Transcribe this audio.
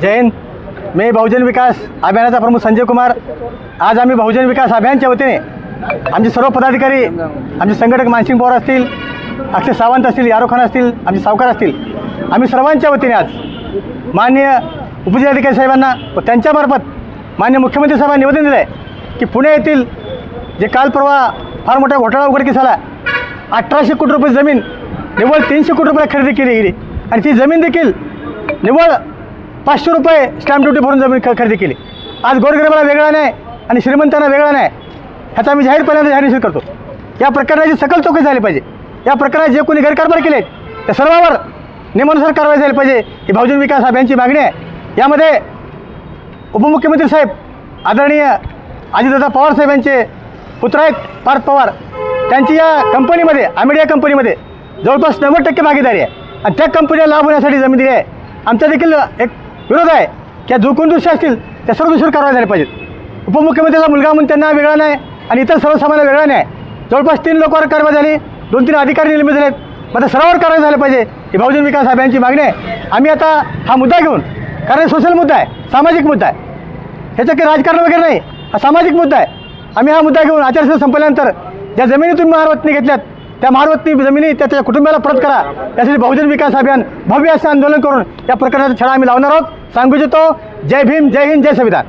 जय हिंद मी बहुजन विकास अभियानाचा प्रमुख संजय कुमार. आज आम्ही बहुजन विकास अभियानच्या वतीने आमचे सर्व पदाधिकारी आमचे संघटक मानसिंग पवार असतील अक्षय सावंत असतील यारो खान असतील आमचे सावकार असतील. आम्ही सर्वांच्या वतीने आज माननीय उपजिल्हाधिकारी साहेबांना व त्यांच्यामार्फत मान्य मुख्यमंत्री साहेबांना निवेदन दिलं आहे की पुणे येथील जे काल परवा फार मोठा घोटाळा उघडकीस आला अठराशे कोटी रुपये जमीन निव्वळ तीनशे कोटी रुपये खरेदी केली गेली आणि ती जमीन देखील निव्वळ पाचशे रुपये स्टॅम्प ड्युटी भरून जमीन ख खरेदी केली. आज गोरगरिबाला वेगळा नाही आणि श्रीमंतांना वेगळा नाही ह्याचा आम्ही जाहीरपणे जाहीर निषेध करतो. या प्रकरणाची सकल चौकशी झाली पाहिजे. या प्रकरणात जे कोणी गैरकारभार केले त्या सर्वावर नियमानुसार कारवाई झाली पाहिजे. ही बहुजन विकास अभियानची मागणी आहे. यामध्ये उपमुख्यमंत्री साहेब आदरणीय अजितदादा पवार साहेब यांचे पुत्र आहेत पार्थ पवार. त्यांची या कंपनीमध्ये आमेडिया कंपनीमध्ये जवळपास नव्वद टक्के भागीदारी आहे. आणि त्या कंपनीला लाभ होण्यासाठी जमीन दिली आहे. आमचा देखील एक विरोध आहे. त्या जो कोण दोषी असतील त्या सर्व दोषीवर कारवाई झाली पाहिजेत. उपमुख्यमंत्र्याचा मुलगा म्हणून त्यांना वेगळा नाही आणि इतर सर्वसामान्य वेगळा नाही. जवळपास तीन लोकांवर कारवाई झाली दोन तीन अधिकारी निर्मित झालेत आहेत आता सर्वांवर कारवाई झाली पाहिजे ही बहुजन विकास साहेबांची मागणी आहे. आम्ही आता हा मुद्दा घेऊन कारण सोशल मुद्दा आहे सामाजिक मुद्दा आहे. ह्याचं काही राजकारण वगैरे नाही हा सामाजिक मुद्दा आहे. आम्ही हा मुद्दा घेऊन आचारसंहिता संपल्यानंतर ज्या जमिनीतून तुम्ही महारवतनी घेतल्यात त्या मारवती जमिनी त्या त्याच्या कुटुंबाला परत करा. त्यासाठी बहुजन विकास अभियान भव्य असे आंदोलन करून या प्रकरणाचा छडा आम्ही लावणार आहोत. सांगू इच्छितो जय भीम जय हिंद जय संविधान.